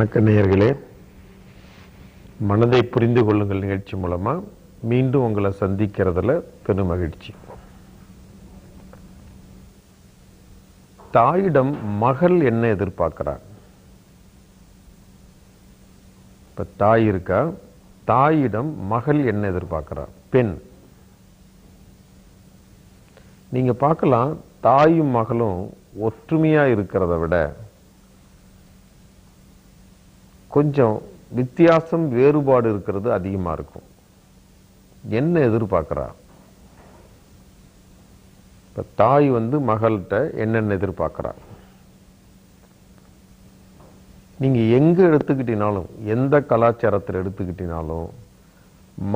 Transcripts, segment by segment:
வணக்க நேயர்களே. மனதை புரிந்து கொள்ளுங்கள் நிகழ்ச்சி மூலமா. மீண்டும் உங்களை சந்திக்கிறதுல பெரும் மகிழ்ச்சி. தாயிடம் மகள் என்ன எதிர்பார்க்கிறார்? இப்போ தாய் இருக்கா? தாயிடம் மகள் என்ன எதிர்பார்க்கிறார்? பெண். நீங்க பார்க்கலாம் தாயும் மகளும் ஒற்றுமையா இருக்கிறத விட கொஞ்சம் வித்தியாசம் வேறுபாடு இருக்கிறது அதிகமாக இருக்கும். என்ன எதிர்பார்க்குறா? இப்போ தாய் வந்து மகள்கிட்ட என்னென்ன எதிர்பார்க்குறா? நீங்கள் எங்கே எடுத்துக்கிட்டினாலும் எந்த கலாச்சாரத்தில் எடுத்துக்கிட்டினாலும்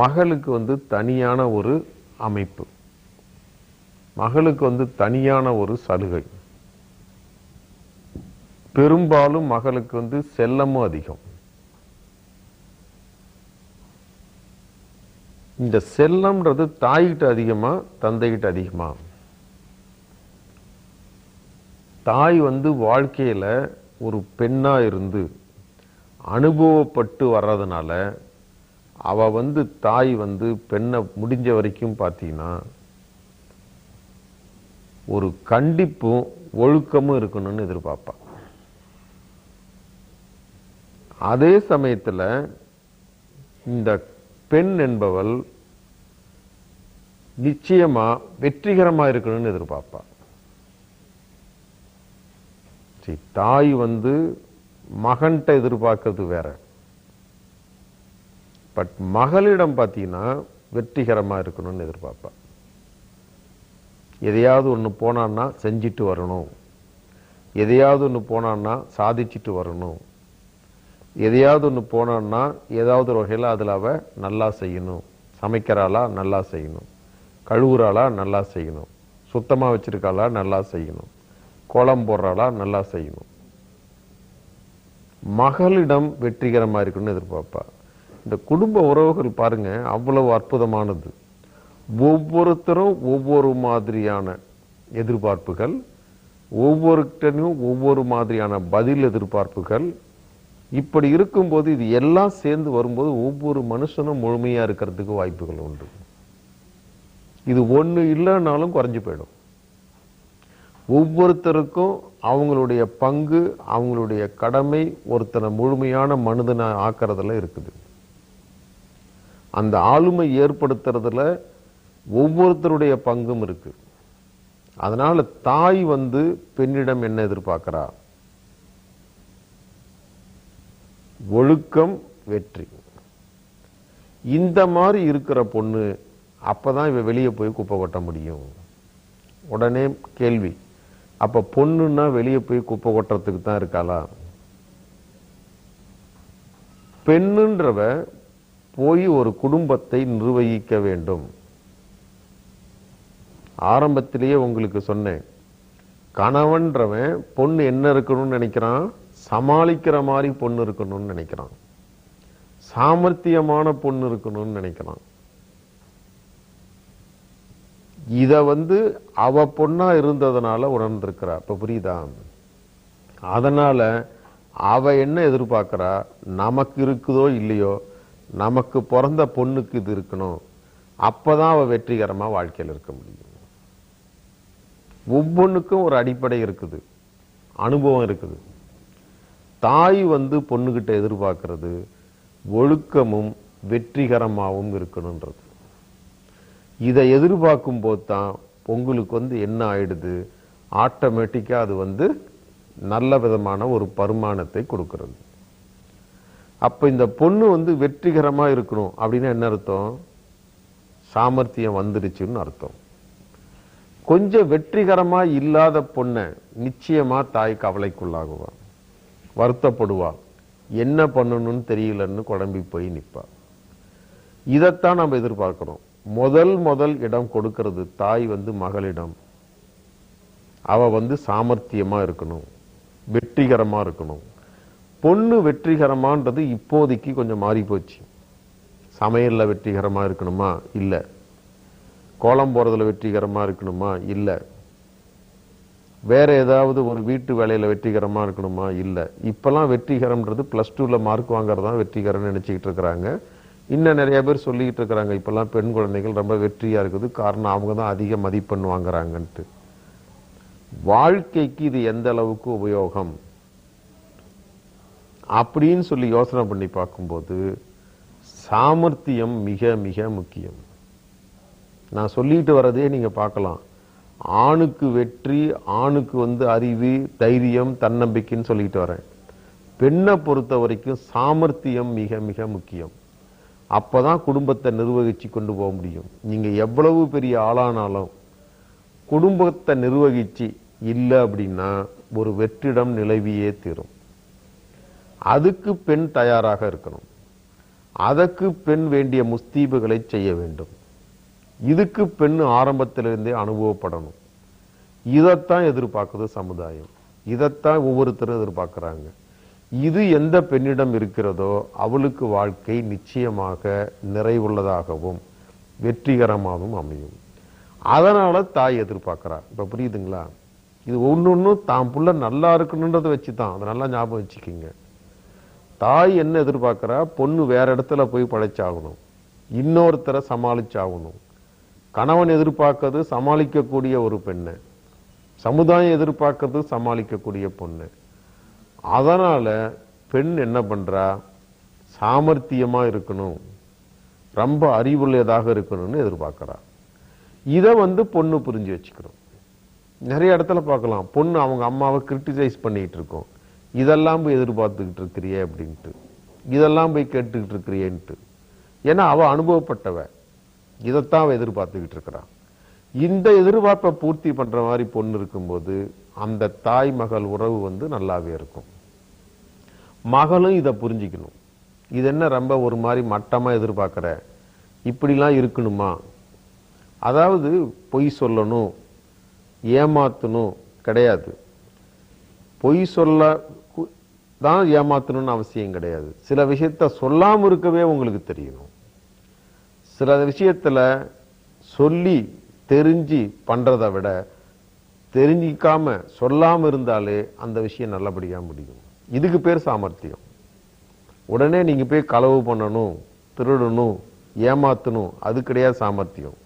மகளுக்கு வந்து தனியான ஒரு அமைப்பு. மகளுக்கு வந்து தனியான ஒரு சலுகை. பெரும்பாலும் மகளுக்கு வந்து செல்லமும் அதிகம். இந்த செல்லம்ன்றது தாய்கிட்ட அதிகமா தந்தைகிட்ட அதிகமா? தாய் வந்து வாழ்க்கையில் ஒரு பெண்ணா இருந்து அனுபவப்பட்டு வர்றதுனால அவ வந்து தாய் வந்து பெண்ணை முடிஞ்ச வரைக்கும் பார்த்தீங்கன்னா ஒரு கண்டிப்பும் ஒழுக்கமும் இருக்கணும்னு எதிர்பார்ப்பா அதே சமயத்தில் இந்த பெண் என்பவள் நிச்சயமாக வெற்றிகரமாக இருக்கணும்னு எதிர்பார்ப்பா. சரி, தாய் வந்து மகன்கிட்ட எதிர்பார்க்கறது வேற. பட் மகளிடம் பார்த்தீங்கன்னா வெற்றிகரமாக இருக்கணும்னு எதிர்பார்ப்பா. எதையாவது ஒன்று போனான்னா செஞ்சிட்டு வரணும். எதையாவது ஒன்று போனான்னா சாதிச்சிட்டு வரணும். எதையாவது ஒன்று போனான்னா ஏதாவது ஒரு வகையில் அதில் அவ நல்லா செய்யணும். சமைக்கிறாளா நல்லா செய்யணும். கழுவுறாளா நல்லா செய்யணும். சுத்தமாக வச்சுருக்காளா நல்லா செய்யணும். கோலம் போடுறாளா நல்லா செய்யணும். மகளிடம் வெற்றிகரமாக இருக்கணும்னு எதிர்பார்ப்பா. இந்த குடும்ப உறவுகள் பாருங்கள் அவ்வளவு அற்புதமானது. ஒவ்வொருத்தரும் ஒவ்வொரு மாதிரியான எதிர்பார்ப்புகள் ஒவ்வொருத்தனையும் ஒவ்வொரு மாதிரியான பதில் எதிர்பார்ப்புகள் இப்படி இருக்கும்போது இது எல்லாம் சேர்ந்து வரும்போது ஒவ்வொரு மனுஷனும் முழுமையாக இருக்கிறதுக்கு வாய்ப்புகள் உண்டு. இது ஒன்று இல்லைன்னாலும் குறைஞ்சி போயிடும். ஒவ்வொருத்தருக்கும் அவங்களுடைய பங்கு அவங்களுடைய கடமை ஒருத்தனை முழுமையான மனிதனை ஆக்கிறதுல இருக்குது. அந்த ஆளுமை ஏற்படுத்துறதுல ஒவ்வொருத்தருடைய பங்கும் இருக்கு. அதனால தாய் வந்து பெண்ணிடம் என்ன எதிர்பார்க்கிறா? ஒழுக்கம் வெற்றி. இந்த மாதிரி இருக்கிற பொண்ணு அப்பதான் இவ வெளியே போய் குப்பை கொட்ட முடியும். உடனே கேள்வி அப்போ பொண்ணுன்னா வெளியே போய் குப்பை கொட்டுறதுக்கு தான் இருக்காளா? பெண்ணுன்றவ போய் ஒரு குடும்பத்தை நிர்வகிக்க வேண்டும். ஆரம்பத்திலேயே உங்களுக்கு சொன்னேன் கணவன்றவன் பொண்ணு என்ன இருக்கணும்னு நினைக்கிறான்? சமாளிக்கிற மாதிரி பொண்ணு இருக்கணும்னு நினைக்கிறான். சாமர்த்தியமான பொண்ணு இருக்கணும்னு நினைக்கிறான். இத வந்து அவ பொண்ணா இருந்ததுனால உணர்ந்திருக்கிறா. இப்ப புரியுதா? அதனால அவ என்ன எதிர்பார்க்கிறா? நமக்கு இருக்குதோ இல்லையோ? நமக்கு பிறந்த பொண்ணுக்கு இது இருக்கணும். அப்பதான் அவ வெற்றிகரமா வாழ்க்கையில் இருக்க முடியும். ஒவ்வொன்றுக்கும் ஒரு அடிப்படை இருக்குது. அனுபவம் இருக்குது. தாய் வந்து பொண்ணுகிட்ட எதிர்பார்க்கறது ஒழுக்கமும் வெற்றிகரமாகவும் இருக்கணுன்றது. இதை எதிர்பார்க்கும் போது தான் பொங்கலுக்கு வந்து என்ன ஆயிடுது? ஆட்டோமேட்டிக்காக அது வந்து நல்ல விதமான ஒரு பருமானத்தை கொடுக்கறது. அப்போ இந்த பொண்ணு வந்து வெற்றிகரமாக இருக்கணும் அப்படின்னா என்ன அர்த்தம்? சாமர்த்தியம் வந்துருச்சுன்னு அர்த்தம். கொஞ்சம் வெற்றிகரமாக இல்லாத பொண்ணை நிச்சயமாக தாய் கவலைக்குள்ளாகுவான் வருத்தப்படுவா என்ன பண்ணணும்னு தெரியலன்னு குழம்பி போய் நிற்பா இதைத்தான் நம்ம எதிர்பார்க்கிறோம். முதல் முதல் இடம் கொடுக்கறது தாய் வந்து மகளிடம். அவ வந்து சாமர்த்தியமா இருக்கணும். வெற்றிகரமா இருக்கணும். பொண்ணு வெற்றிகரமான்றது இப்போதைக்கு கொஞ்சம் மாறி போச்சு. சமையலில் வெற்றிகரமாக இருக்கணுமா? இல்லை. கோலம் போகிறதுல வெற்றிகரமாக இருக்கணுமா? இல்லை. வேற ஏதாவது ஒரு வீட்டு வேலையில வெற்றிகரமா இருக்கணுமா? இல்லை. இப்பெல்லாம் வெற்றிகரம்ன்றது பிளஸ் டூல மார்க் வாங்குறது தான் வெற்றிகரம்னு நினச்சிக்கிட்டு இருக்கிறாங்க. இன்னும் நிறைய பேர் சொல்லிக்கிட்டு இருக்கிறாங்க இப்பெல்லாம் பெண் குழந்தைகள் ரொம்ப வெற்றியா இருக்குது காரணம் அவங்க தான் அதிக மதிப்பெண் வாங்குறாங்கன்ட்டு. வாழ்க்கைக்கு இது எந்த அளவுக்கு உபயோகம்? அப்படின்னு சொல்லி யோசனை பண்ணி பார்க்கும்போது சாமர்த்தியம் மிக மிக முக்கியம். நான் சொல்லிட்டு வரதே நீங்க பார்க்கலாம். ஆணுக்கு வெற்றி ஆணுக்கு வந்து அறிவு தைரியம் தன்னம்பிக்கைன்னு சொல்லிட்டு வரேன். பெண்ணை பொறுத்த வரைக்கும் சாமர்த்தியம் மிக மிக முக்கியம். அப்பதான் குடும்பத்தை நிர்வகிச்சு கொண்டு போக முடியும். நீங்க எவ்வளவு பெரிய ஆளானாலும் குடும்பத்தை நிர்வகிச்சு இல்லை அப்படின்னா ஒரு வெற்றிடம் நிலவியே தீரும். அதுக்கு பெண் தயாராக இருக்கணும். அதற்கு பெண் வேண்டிய முஸ்தீபுகளை செய்ய வேண்டும். இதுக்கு பெண் ஆரம்பத்திலிருந்தே அனுபவப்படணும். இதைத்தான் எதிர்பார்க்குது சமுதாயம். இதைத்தான் ஒவ்வொருத்தரும் எதிர்பார்க்குறாங்க. இது எந்த பெண்ணிடம் இருக்கிறதோ அவளுக்கு வாழ்க்கை நிச்சயமாக நிறைவுள்ளதாகவும் வெற்றிகரமாகவும் அமையும். அதனால் தாய் எதிர்பார்க்குறா. இப்போ புரியுதுங்களா? இது ஒன்று ஒன்றும் தான் புள்ள நல்லா இருக்கணுன்றதை வச்சு தான் அதை நல்லா ஞாபகம் வச்சுக்கிங்க. தாய் என்ன எதிர்பார்க்குறா? பொண்ணு வேற இடத்துல போய் படைச்சாகணும். இன்னொருத்தரை சமாளிச்சாகணும். கணவன் எதிர்பார்க்கறது சமாளிக்கக்கூடிய ஒரு பெண்ணு. சமுதாயம் எதிர்பார்க்கறது சமாளிக்கக்கூடிய பொண்ணு. அதனால் பெண் என்ன பண்ணுறா சாமர்த்தியமாக இருக்கணும். ரொம்ப அறிவுள்ளதாக இருக்கணும்னு எதிர்பார்க்குறா. இதை வந்து பொண்ணு புரிஞ்சு வச்சுக்கணும். நிறைய இடத்துல பார்க்கலாம். பொண்ணு அவங்க அம்மாவை கிரிட்டிசைஸ் பண்ணிகிட்டு இருக்கோம். இதெல்லாம் போய் எதிர்பார்த்துக்கிட்டு இருக்கிறியே அப்படின்ட்டு. இதெல்லாம் போய் கேட்டுக்கிட்டு இருக்கிறியேன்ட்டு. ஏன்னா அவள் அனுபவப்பட்டவ. இதைத்தான் எதிர்பார்த்துக்கிட்டு இருக்கிறான். இந்த எதிர்பார்ப்பை பூர்த்தி பண்ற மாதிரி பொண்ணு இருக்கும்போது அந்த தாய் மகள் உறவு வந்து நல்லாவே இருக்கும். மகளும் இதை புரிஞ்சுக்கணும். இது என்ன ரொம்ப ஒரு மாதிரி மட்டமாக எதிர்பார்க்குற? இப்படிலாம் இருக்கணுமா? அதாவது பொய் சொல்லணும் ஏமாத்தணும் கிடையாது. பொய் சொல்ல தான் ஏமாத்தணும்னு அவசியம் கிடையாது. சில விஷயத்த சொல்லாமல் இருக்கவே உங்களுக்கு தெரியணும். சில விஷயத்தில் சொல்லி தெரிஞ்சு பண்ணுறதை விட தெரிஞ்சிக்காம சொல்லாமல் இருந்தாலே அந்த விஷயம் நல்லபடியாக முடியும். இதுக்கு பேர் சாமர்த்தியம். உடனே நீங்கள் போய் களவு பண்ணணும் திருடணும் ஏமாற்றணும் அது கிடையாது சாமர்த்தியம்.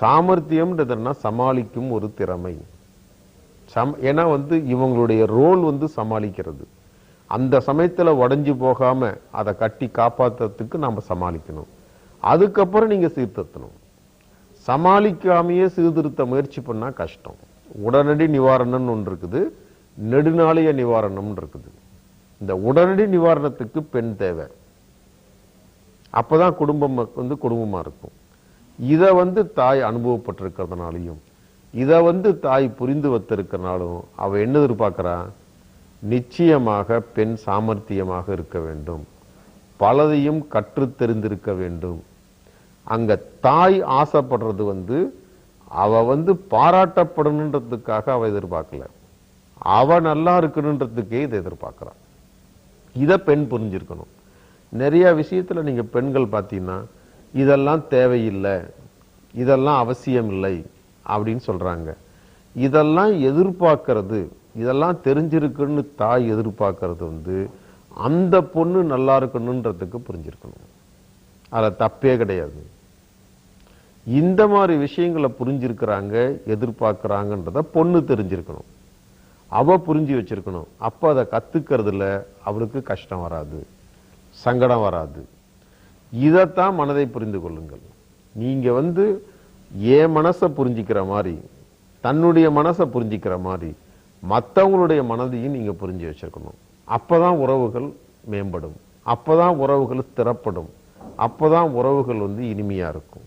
சாமர்த்தியம்ன்றதுன்னா சமாளிக்கும் ஒரு திறமை. சம் ஏன்னா வந்து இவங்களுடைய ரோல் வந்து சமாளிக்கிறது. அந்த சமயத்தில் உடஞ்சி போகாமல் அதை கட்டி காப்பாற்றுறதுக்கு நாம் சமாளிக்கணும். அதுக்கப்புறம் நீங்கள் சீர்திருத்தணும். சமாளிக்காமையே சீர்திருத்த முயற்சி பண்ணால் கஷ்டம். உடனடி நிவாரணம்னு ஒன்று இருக்குது. நெடுநாளைய நிவாரணம்னு இருக்குது. இந்த உடனடி நிவாரணத்துக்கு பெண் தேவை. அப்பதான் குடும்பம் வந்து குடும்பமாக இருக்கும். இதை வந்து தாய் அனுபவப்பட்டிருக்கிறதுனாலையும் இதை வந்து தாய் புரிந்து வைத்திருக்கிறனாலும் அவள் என்ன எதிர்பார்க்குறா? நிச்சயமாக பெண் சாமர்த்தியமாக இருக்க வேண்டும். பலதையும் கற்றுத் தெரிந்திருக்க வேண்டும். அங்கே தாய் ஆசைப்படுறது வந்து அவ வந்து பாராட்டப்படணுன்றதுக்காக அவ எதிர்பார்க்கல. அவ நல்லா இருக்கணுன்றதுக்கே இதை எதிர்பார்க்குறான் இதை பெண் புரிஞ்சிருக்கணும். நிறைய விஷயத்தில் நீங்கள் பெண்கள் பார்த்தீங்கன்னா இதெல்லாம் தேவையில்லை இதெல்லாம் அவசியம் இல்லை அப்படின்னு சொல்கிறாங்க இதெல்லாம் எதிர்பார்க்கறது இதெல்லாம் தெரிஞ்சிருக்குன்னு தாய் எதிர்பார்க்கறது வந்து அந்த பொண்ணு நல்லா இருக்கணுன்றதுக்கு புரிஞ்சிருக்கணும். அதில் தப்பே கிடையாது. இந்த மாதிரி விஷயங்களை புரிஞ்சிருக்கிறாங்க எதிர்பார்க்குறாங்கன்றத பொண்ணு தெரிஞ்சிருக்கணும். அவ புரிஞ்சு வச்சிருக்கணும். அப்போ அதை கற்றுக்கிறதுல அவளுக்கு கஷ்டம் வராது சங்கடம் வராது. இதைத்தான் மனதை புரிந்து கொள்ளுங்கள். நீங்கள் வந்து என் மனசை புரிஞ்சிக்கிற மாதிரி தன்னுடைய மனசை புரிஞ்சிக்கிற மாதிரி மற்றவங்களுடைய மனதையும் நீங்கள் புரிஞ்சு வச்சிருக்கணும். அப்பதான் உறவுகள் மேம்படும். அப்போ தான் உறவுகள் ஸ்திரப்படும். அப்பதான் உறவுகள் வந்து இனிமையாக இருக்கும்.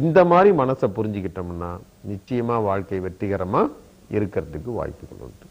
இந்த மாதிரி மனசை புரிஞ்சுக்கிட்டோம்னா நிச்சயமாக வாழ்க்கை வெற்றிகரமாக இருக்கிறதுக்கு வாய்ப்புகள் உண்டு.